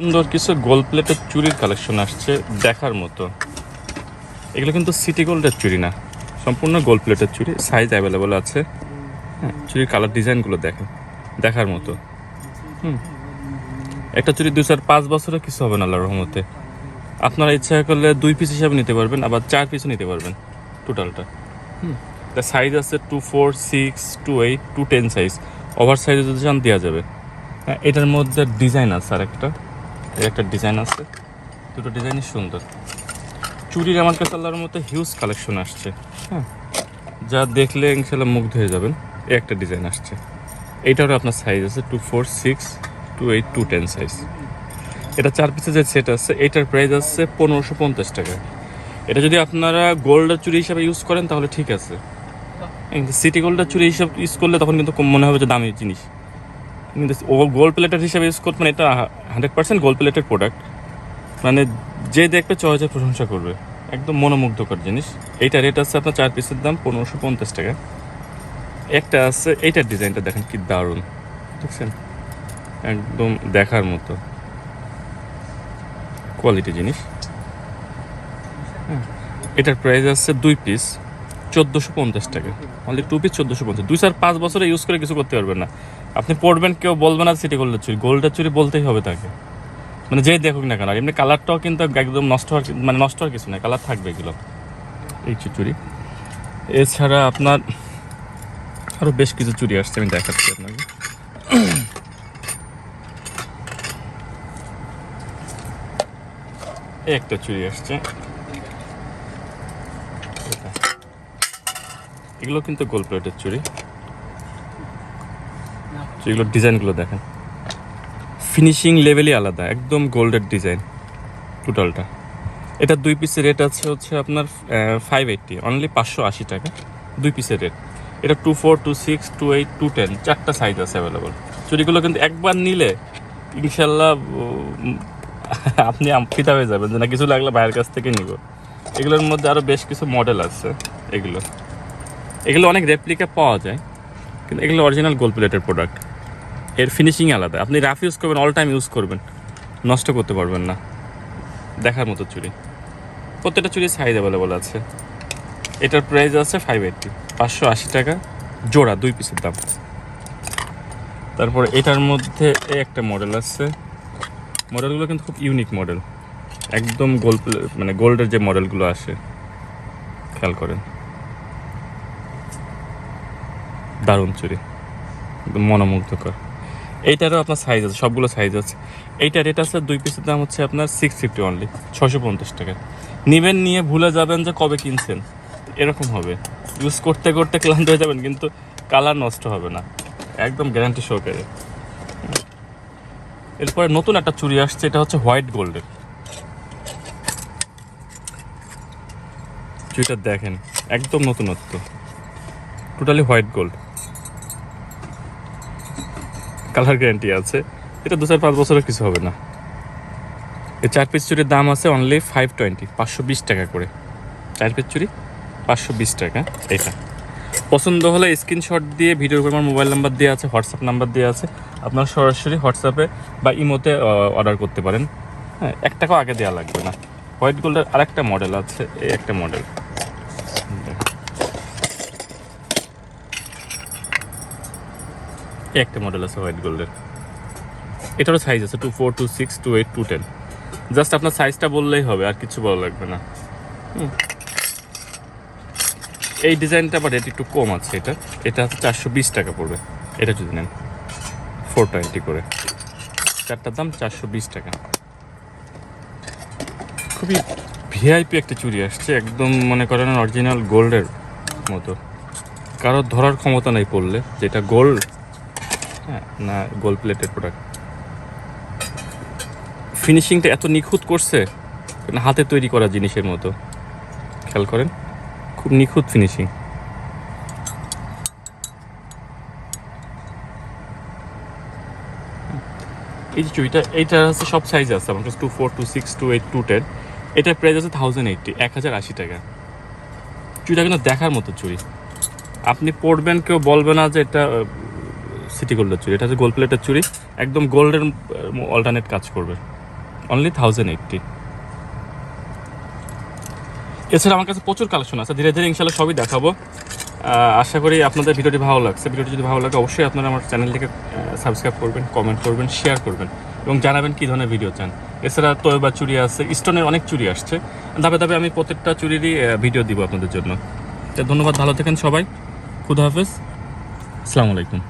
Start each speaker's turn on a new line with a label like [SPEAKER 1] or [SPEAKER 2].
[SPEAKER 1] সুন্দর কিছু গোল্ড প্লেটের চুরির কালেকশন আসছে দেখার মতো। এগুলো কিন্তু সিটি গোল্ডের চুরি না, সম্পূর্ণ গোল্ড প্লেটের চুরি সাইজ অ্যাভেলেবল আছে। হ্যাঁ চুরির কালার ডিজাইনগুলো দেখেন দেখার মতো। হুম, একটা চুরি দু চার পাঁচ বছরে কিছু হবে না আল্লাহর রহমতে। আপনারা ইচ্ছা করলে দুই পিস হিসাবে নিতে পারবেন, আবার চার পিসও নিতে পারবেন টোটালটা হুম সাইজ আছে two four six two eight two ten size over সাইজে যদি চান দেওয়া যাবে। হ্যাঁ এটার মধ্যে ডিজাইন আছে আর একটা এর একটা ডিজাইন আছে। দুটো ডিজাইনই সুন্দর। চুরির আমার কাছে আল্লাহর মতো হিউজ কালেকশন আসছে। হ্যাঁ যা দেখলে ইনশাল্লাহ মুগ্ধ হয়ে যাবেন। এই একটা ডিজাইন আসছে। এইটারও আপনার সাইজ আছে two four six two eight two ten size এটা চার পিসের যে সেট আছে, এটার প্রাইস আছে পনেরোশো পঞ্চাশ টাকা। এটা যদি আপনারা গোল্ডের চুরি হিসাবে ইউজ করেন, তাহলে ঠিক আছে। সিটি গোল্ডের চুরি হিসাবে ইউজ করলে তখন কিন্তু কম মনে হবে যে দামি জিনিস। গোল্ড প্লেটার হিসাবে ইউজ করতে মানে এটা হান্ড্রেড পার্সেন্ট গোল্ড প্লেটের প্রোডাক্ট মানে যে দেখবে ছ হাজার প্রশংসা করবে। একদম মনোমুগ্ধকর জিনিস। এইটা রেট আছে আপনার চার পিসের দাম পনেরোশো পঞ্চাশ টাকা। একটা আছে এইটার ডিজাইনটা দেখেন কি দারুণ। দেখছেন? একদম দেখার মতো। কোয়ালিটি জিনিস। হ্যাঁ, এটার প্রাইস আছে দুই পিস চোদ্দোশো পঞ্চাশ টাকা। অনলি টু পিস চোদ্দোশো পঞ্চাশ। দুই চার পাঁচ বছরে ইউজ করে কিছু করতে পারবেন না। আপনি পড়বেন, কেউ বলবে না সিটি গোল্ডের চুরি। গোল্ডের চুরি বলতেই হবে তাকে। মানে যেই দেখুক না কেন এমনি কালারটাও কিন্তু একদম নষ্ট হওয়ার মানে নষ্ট হওয়ার কিছু না কালার থাকবে এগুলো। এই চুরি। এছাড়া আপনার আরও বেশ কিছু চুরি আসছে, আমি দেখাচ্ছি আপনাকে। একটা চুরি আসছে। এগুলো কিন্তু গোল প্লেটের চুরি। এগুলোর ডিজাইনগুলো দেখেন। ফিনিশিং লেভেলই আলাদা, একদম গোল্ডের ডিজাইন টোটালটা এটা দুই পিসের রেট আছে হচ্ছে আপনার ফাইভ এইটটি অনলি পাঁচশো আশি টাকা, দুই পিসের রেট এটা two four two six two eight two ten চারটা সাইজ আছে অ্যাভেলেবল চুরিগুলো কিন্তু একবার নিলে, ইনশাল্লাহ আপনি ফিতা হয়ে যাবেন যে না, কিছু লাগলে ভাইয়ের কাছ থেকে নিব। এগুলোর মধ্যে আরও বেশ কিছু মডেল আছে, এগুলো। এগুলো অনেক রেপ্লিকা পাওয়া যায়, কিন্তু এগুলো অরিজিনাল গোল্ড প্লেটের প্রোডাক্ট এর ফিনিশিং আলাদা। আপনি রাফ ইউজ করবেন অল টাইম ইউজ করবেন। নষ্ট করতে পারবেন না। দেখার মতো চুড়ি। প্রত্যেকটা চুড়ি সাইজ অ্যাভেলেবল আছে। এটার প্রাইস আছে ফাইভ এইটটি পাঁচশো আশি টাকা। জোড়া, দুই পিসের দাম। তারপর এটার মধ্যে একটা মডেল আছে। মডেলগুলো কিন্তু খুব ইউনিক মডেল একদম গোল্ড মানে গোল্ডের যে মডেলগুলো আসে। খেয়াল করেন। দারুণ চুরি একদম মনোমুগ্ধকর। এইটারও আপনার সাইজ আছে, সবগুলো সাইজ আছে। এইটার রেট আছে দুই পিসের দাম হচ্ছে আপনার সিক্স ফিফটি অনলি ছশো পঞ্চাশ টাকা। নিবেন, নিয়ে ভুলে যাবেন যে কবে কিনছেন। এরকম হবে। ইউজ করতে করতে ক্লান্ত হয়ে যাবেন, কিন্তু কালার নষ্ট হবে না। একদম গ্যারান্টি সহকারে। এরপরে নতুন একটা চুড়ি আসছে, এটা হচ্ছে হোয়াইট গোল্ডের চুড়িটা দেখেন, একদম নতুনত্ব। Totally white gold colour guarantee আছে। এটা দু চার পাঁচ বছরের কিছু হবে না। এই চার পিস চুরির দাম আছে অনলি ফাইভ টোয়েন্টি পাঁচশো বিশ টাকা করে। চার পিস চুরি পাঁচশো বিশ টাকা এটা পছন্দ হলে স্ক্রিনশট দিয়ে ভিডিওর উপর আমার মোবাইল নাম্বার দেওয়া আছে হোয়াটসঅ্যাপ নাম্বার দেওয়া আছে। আপনারা সরাসরি হোয়াটসঅ্যাপে বা ইমোতে অর্ডার করতে পারেন। হ্যাঁ এক টাকাও আগে দেওয়া লাগবে না। হোয়াইট গোল্ডের আরেকটা মডেল আছে, এই একটা মডেল একটা মডেল আছে হোয়াইট গোল্ডের এটারও সাইজ আছে two four two six two eight two ten just আপনার সাইজটা বললেই হবে, আর কিছু বলা লাগবে না। এই ডিজাইনটা আবার রেট একটু কম আছে এটা। এটা চারশো বিশ টাকা পড়বে। এটা যদি নেন ফোর টোয়েন্টি করে। চারটার দাম চারশো বিশ টাকা। খুবই ভিআইপি একটা চুরি আসছে, একদম মনে করেন অরিজিনাল গোল্ডের মতো। কারোর ধরার ক্ষমতা নেই পড়লে, যেটা গোল্ড হ্যাঁ না গোল্ড প্লেটেড প্রোডাক্ট ফিনিশিংটা এত নিখুঁত করছে মানে হাতে তৈরি করা জিনিসের মতো। খেয়াল করেন, খুব নিখুঁত ফিনিশিং এই যে চুড়িটা, এইটা হচ্ছে সব সাইজ আছে, আমার two four two six two eight two ten এটার প্রাইস আছে থাউজেন্ড এইটটি এক হাজার আশি টাকা। চুড়িটা কিন্তু দেখার মতো চুড়ি। আপনি পড়বেন কেউ বলবে না যে এটা সিটি গোল্ডের চুড়ি এটা হচ্ছে গোল্ড প্লেটের চুড়ি একদম গোল্ডের অল্টারনেট কাজ করবে। অনলি থাউজেন্ড এইটটি এছাড়া আমার কাছে প্রচুর কালেকশন আছে। ধীরে ধীরে ইনশাল্লাহ সবই দেখাবো। আশা করি আপনাদের ভিডিওটি ভালো লাগছে। ভিডিওটি যদি ভালো লাগে, অবশ্যই আপনারা আমার চ্যানেলটিকে সাবস্ক্রাইব করবেন কমেন্ট করবেন শেয়ার করবেন এবং জানাবেন কী ধরনের ভিডিও চান। এছাড়া তৈবা চুরি আছে। স্টোনের অনেক চুরি আসছে। ধাপে ধাপে আমি প্রত্যেকটা চুরিরই ভিডিও দিব আপনাদের জন্য। ধন্যবাদ, ভালো থাকেন সবাই। খুদা হাফেজ। আসসালামু আলাইকুম।